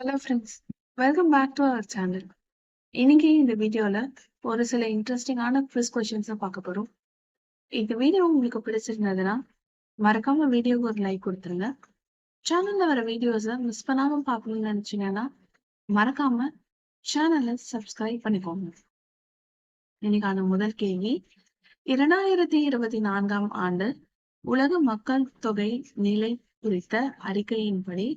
Hello friends welcome back to our channel இன்னைக்கு இந்த வீடியோவில் ஒரு சில இன்ட்ரெஸ்டிங்கான குவிஸ் கொஷின்ஸை பார்க்க போகிறோம் இந்த வீடியோ உங்களுக்கு பிடிச்சிருந்ததுன்னா மறக்காம வீடியோக்கு ஒரு லைக் கொடுத்துருங்க. சேனலில் வர வீடியோஸை மிஸ் பண்ணாமல் பார்க்கணும்னு நினச்சிங்கன்னா மறக்காம சேனலை சப்ஸ்கிரைப் பண்ணிக்கோங்க. இன்னைக்கான முதல் கேள்வி இரண்டாயிரத்தி இருபத்தி நான்காம் ஆண்டு உலக மக்கள் தொகை நிலை குறித்த அறிக்கையின்படி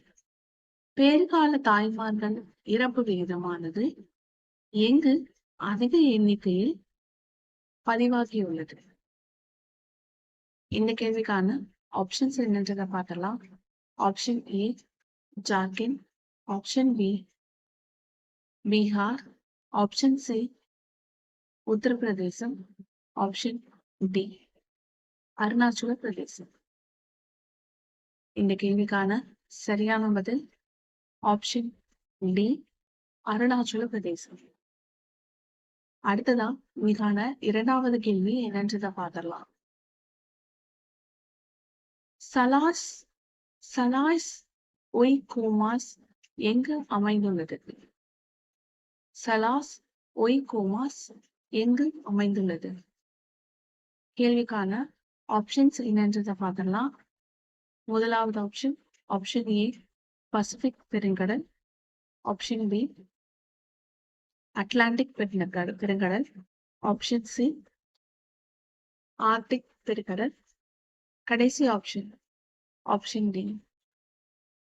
பேறுகால தாய்மார்கள் இறப்பு விகிதமானது எங்கு அதிக எண்ணிக்கையில் பதிவாகியுள்ளது. இந்த கேள்விக்கான ஆப்ஷன்ஸ் என்னன்றதை பார்த்தலாம் option A Jharkhand option B Bihar option C Uttar Pradesh option D Arunachal Pradesh இந்த கேள்விக்கான சரியான பதில் ஆப்ஷன் டி அருணாச்சல பிரதேசம். அடுத்ததா மீதான இரண்டாவது கேள்வி என்னன்றதை பார்த்துடலாம். சலாஸ் சலாஸ் ஒய் கோமாஸ் எங்கு அமைந்துள்ளது? சலாஸ் ஒய் கோமாஸ் எங்கு அமைந்துள்ளது? கேள்விக்கான ஆப்ஷன்ஸ் என்னன்றதை பார்த்துடலாம். முதலாவது ஆப்ஷன் ஆப்ஷன் ஏ பசிபிக் பெருங்கடல் ஆப்ஷன் பி அட்லாண்டிக் பெருங்கடல் பெருங்கடல் ஆப்ஷன் சி ஆர்டிக் பெருங்கடல் கடைசி ஆப்ஷன் ஆப்ஷன் டி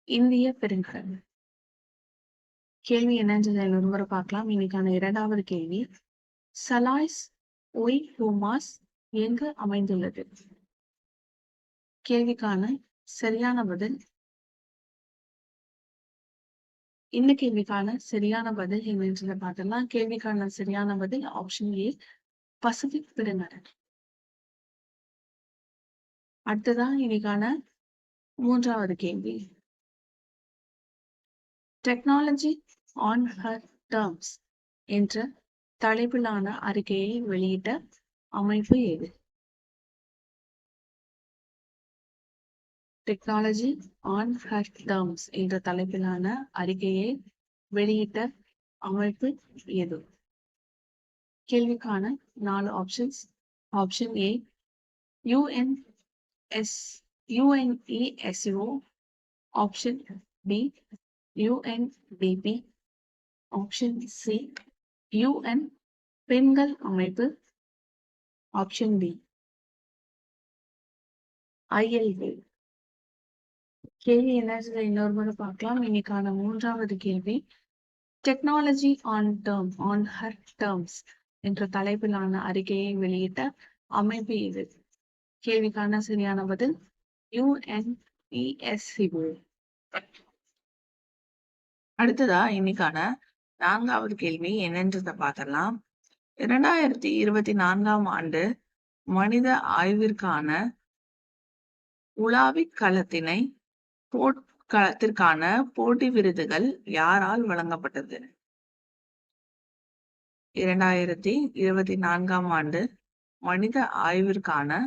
இந்திய பெருங்கடல் கேள்வி என்னன்றதை? ஒரு ஒருமுறை பார்க்கலாம். இன்னைக்கான இரண்டாவது கேள்வி. சலாய்ஸ் ஒய் ஹோமாஸ் எங்கு அமைந்துள்ளது? கேள்விக்கான சரியான பதில் இந்த கேள்விக்கான சரியான பதில் என்னன்றதை பார்த்தலாம் கேள்விக்கான சரியான பதில் ஆப்ஷன் ஏ பசிபிக் பெருங்கடல் அடுத்ததான் இன்னைக்கான மூன்றாவது கேள்வி. டெக்னாலஜி ஆன் ஹர் டேர்ம்ஸ் என்ற தலைப்பிலான அறிக்கையை வெளியிட்ட அமைப்பு எது? டெக்னாலஜி ஆன் ஹர் டேர்ம்ஸ் என்ற தலைப்பிலான அறிக்கையை வெளியிட்ட அமைப்பு எது? கேள்விக்கான நாலு options option A UNS UNESCO option B UNDP option C UN பெண்கள் அமைப்பு. ஆப்ஷன் பி ஐஎல்ஏ கேள்வி என்ன இன்னொரு முறை பார்க்கலாம். இன்னைக்கான மூன்றாவது கேள்வி technology on term on her terms என்ற தலைப்பிலான அறிக்கையை வெளியிட்ட அமைப்பு இது. கேள்விக்கான சரியான பதில் யுஎன்இஎஸ்சிஓ அடுத்ததா இன்னைக்கான நான்காவது கேள்வி என்னன்றதை பார்த்தலாம் இரண்டாயிரத்தி இருபத்தி நான்காம் ஆண்டு மனித ஆய்விற்கான உலாவிக் களத்தினை போட்களத்திற்கான போட்டி விருதுகள் யாரால் வழங்கப்பட்டது? இரண்டாயிரத்தி இருபத்தி நான்காம் ஆண்டு மனித ஆய்விற்கான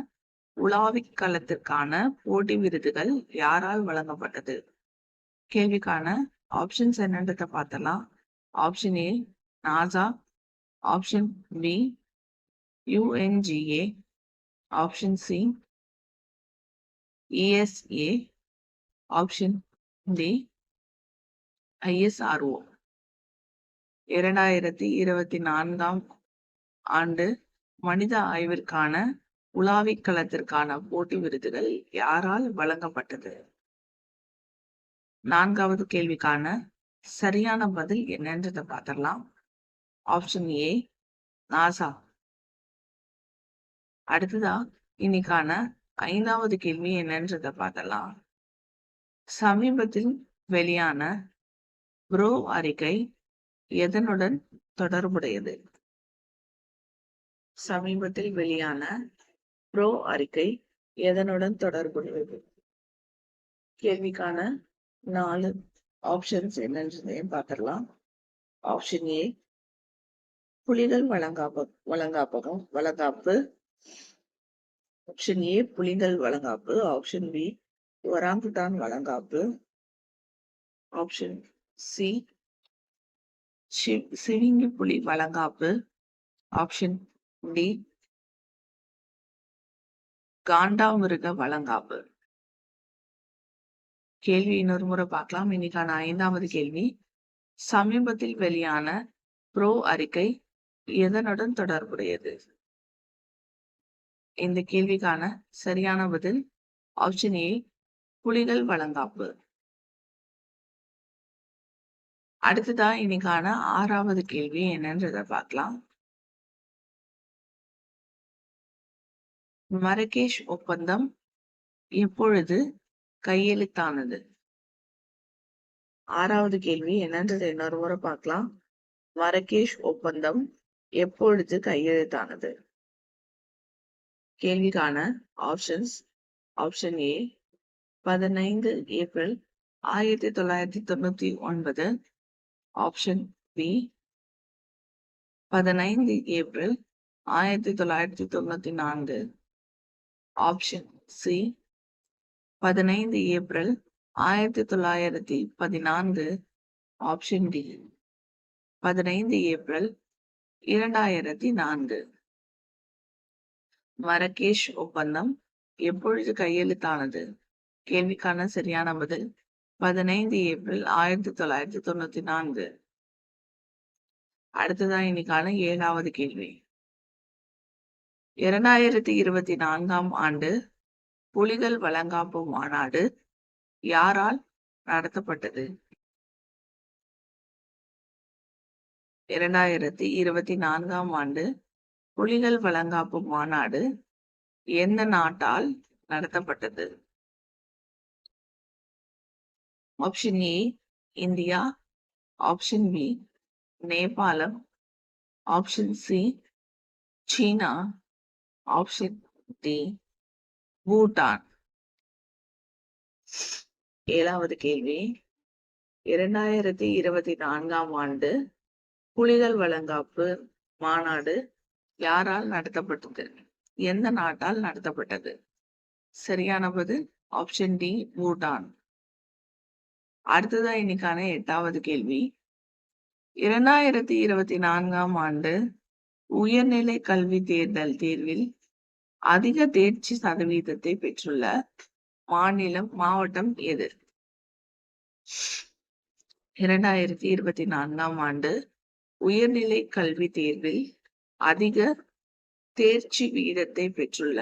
உலாவிக் களத்திற்கான போட்டி விருதுகள் யாரால் வழங்கப்பட்டது? கேள்விக்கான ஆப்ஷன்ஸ் என்னன்றதை பார்த்தலாம் option A NASA. Option B UNGA. Option C ESA. Option D ISRO இரண்டாயிரத்தி இருபத்தி நான்காம் ஆண்டு மனித ஆய்விற்கான உலாவிக் களத்திற்கான போட்டி விருதுகள் யாரால் வழங்கப்பட்டது? நான்காவது கேள்விக்கான சரியான பதில் என்னன்றதை பார்த்துடலாம். ஆப்ஷன் ஏ நாசா அடுத்ததா இன்னைக்கான ஐந்தாவது கேள்வி என்னன்றதை பார்த்தலாம் சமீபத்தில் வெளியான ப்ரோ அறிக்கை எதனுடன் தொடர்புடையது? சமீபத்தில் வெளியான ப்ரோ அறிக்கை எதனுடன் தொடர்புடையது? கேள்விக்கான நாலு ஆப்ஷன்ஸ் என்னன்றதையும் பார்த்துடலாம். ஆப்ஷன் ஏ புலிகள் வழங்காப்ப வழங்காப்பகம் வழங்காப்பு. ஆப்ஷன் ஏ புலிகள் வழங்காப்பு. ஆப்ஷன் பி ஒராங்குட்டான் வளங்காப்பு ஆப்ஷன் சி- சிவிங்கி புலி வளங்காப்பு ஆப்ஷன் டி காண்டாமிருக வளங்காப்பு. கேள்வி இன்னொரு முறை பார்க்கலாம். இன்னைக்கான ஐந்தாவது கேள்வி. சமீபத்தில் வெளியான ப்ரோ அறிக்கை எதனுடன் தொடர்புடையது? இந்த கேள்விக்கான சரியான பதில் ஆப்ஷன் ஏ புலிகள் வளங்காப்பு அடுத்ததா இன்னைக்கான ஆறாவது கேள்வி என்னன்றத பார்க்கலாம். மரகேஷ் ஒப்பந்தம் எப்பொழுது கையெழுத்தானது? ஆறாவது கேள்வி என்னன்றது இன்னொரு முறை பார்க்கலாம். மரகேஷ் ஒப்பந்தம் எப்பொழுது கையெழுத்தானது? கேள்விக்கான ஆப்ஷன்ஸ் ஆப்ஷன் ஏ பதினைந்து ஏப்ரல் ஆயிரத்தி தொள்ளாயிரத்தி தொண்ணூத்தி ஒன்பது. ஆப்ஷன் பி பதினைந்து ஏப்ரல் ஆயிரத்தி தொள்ளாயிரத்தி தொண்ணூத்தி நான்கு. ஆப்ஷன் சி பதினைந்து ஏப்ரல் ஆயிரத்தி தொள்ளாயிரத்தி பதினான்கு. ஆப்ஷன் டி பதினைந்து ஏப்ரல் இரண்டாயிரத்தி நான்கு. மரகேஷ் ஒப்பந்தம் எப்பொழுது கையெழுத்தானது? கேள்விக்கான சரியான பதில் பதினைந்து ஏப்ரல் ஆயிரத்தி தொள்ளாயிரத்தி தொண்ணூத்தி நான்கு. அடுத்ததான் இன்னைக்கான ஏழாவது கேள்வி. இரண்டாயிரத்தி இருபத்தி நான்காம் ஆண்டு புலிகள் வழங்காப்பு மாநாடு யாரால் நடத்தப்பட்டது? இரண்டாயிரத்தி இருபத்தி நான்காம் ஆண்டு புலிகள் வழங்காப்பு மாநாடு எந்த நாட்டால் நடத்தப்பட்டது? Option A India option B Nepal option C China option D Bhutan ஏழாவது கேள்வி. இரண்டாயிரத்தி இருபத்தி நான்காம் ஆண்டு புலிகள் வழங்காப்பு மாநாடு யாரால் நடத்தப்பட்டது? எந்த நாட்டால் நடத்தப்பட்டது? சரியான பதில் ஆப்ஷன் டி பூட்டான் அடுத்ததா இன்னைக்கான எட்டாவது கேள்வி. இரண்டாயிரத்தி இருபத்தி நான்காம் ஆண்டு உயர்நிலை கல்வி தேர்தல் தேர்வில் அதிக தேர்ச்சி சதவீதத்தை பெற்றுள்ள மாநிலம் மாவட்டம் எது? இரண்டாயிரத்தி இருபத்தி நான்காம் ஆண்டு உயர்நிலை கல்வி தேர்வில் அதிக தேர்ச்சி வீதத்தை பெற்றுள்ள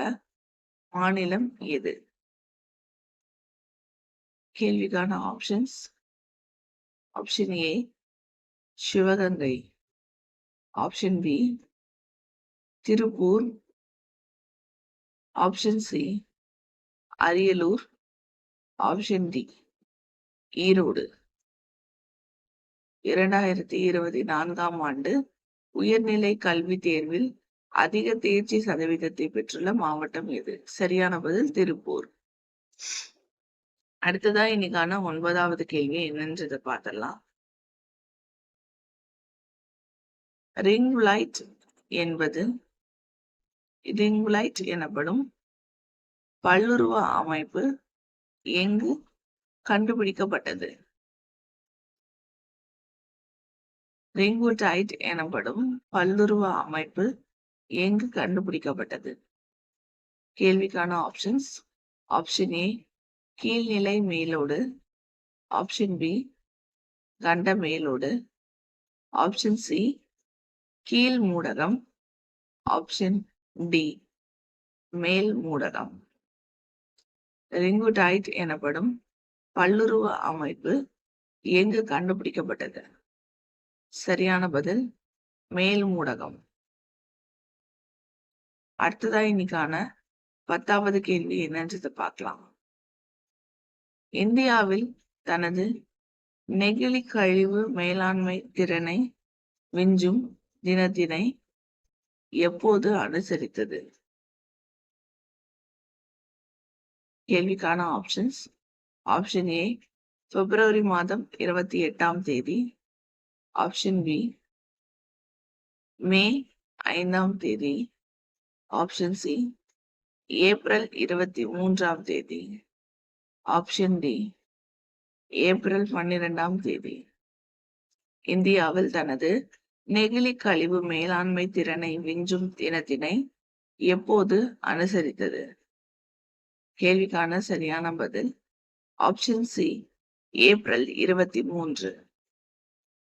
மாநிலம் எது? கேள்விக்கான options option A Sivaganga. Option B Tiruppur. Option C Ariyalur. Option D Erode. இரண்டாயிரத்தி இருபத்தி நான்காம் ஆண்டு உயர்நிலை கல்வி தேர்வில் அதிக தேர்ச்சி சதவீதத்தை பெற்றுள்ள மாவட்டம் எது? சரியான பதில் திருப்பூர். அடுத்ததா இன்னைக்கான ஒன்பதாவது கேள்வி என்னன்றதை பார்த்தலாம் ரிங் லைட் என்பது ரிங் லைட் எனப்படும் பல்லுருவ அமைப்பு எங்கு கண்டுபிடிக்கப்பட்டது? ரிங்குடைட் எனப்படும் பல்லுருவ அமைப்பு எங்கு கண்டுபிடிக்கப்பட்டது? கேள்விக்கான ஆப்ஷன்ஸ் ஆப்ஷன் ஏ கீழ்நிலை மேலோடு ஆப்ஷன் பி கண்ட மேலோடு ஆப்ஷன் சி கீழ் மூடகம் ஆப்ஷன் டி மேல் மூடகம். ரிங்குடைட் எனப்படும் பல்லுருவ அமைப்பு எங்கு கண்டுபிடிக்கப்பட்டது? சரியான பதில் மேல் மூடகம். அடுத்ததா இன்னைக்கான பத்தாவது கேள்வி என்னன்றதை பார்க்கலாம். இந்தியாவில் தனது நெகிழி கழிவு மேலாண்மை திறனை விஞ்சும் தினத்தினை எப்போது அனுசரித்தது? கேள்விக்கான ஆப்ஷன்ஸ் ஆப்ஷன் ஏ பிப்ரவரி மாதம் இருபத்தி எட்டாம் தேதி. ஆப்ஷன் பி மே ஐந்தாம் தேதி. ஆப்ஷன் சி ஏப்ரல் இருபத்தி மூன்றாம் தேதி. ஆப்ஷன் டி ஏப்ரல் பன்னிரெண்டாம் தேதி. இந்தியாவில் தனது நெகிழி கழிவு மேலாண்மை திறனை விஞ்சும் தினத்தினை எப்போது அனுசரித்தது? கேள்விக்கான சரியான பதில் ஆப்ஷன் சி ஏப்ரல் இருபத்தி மூன்று.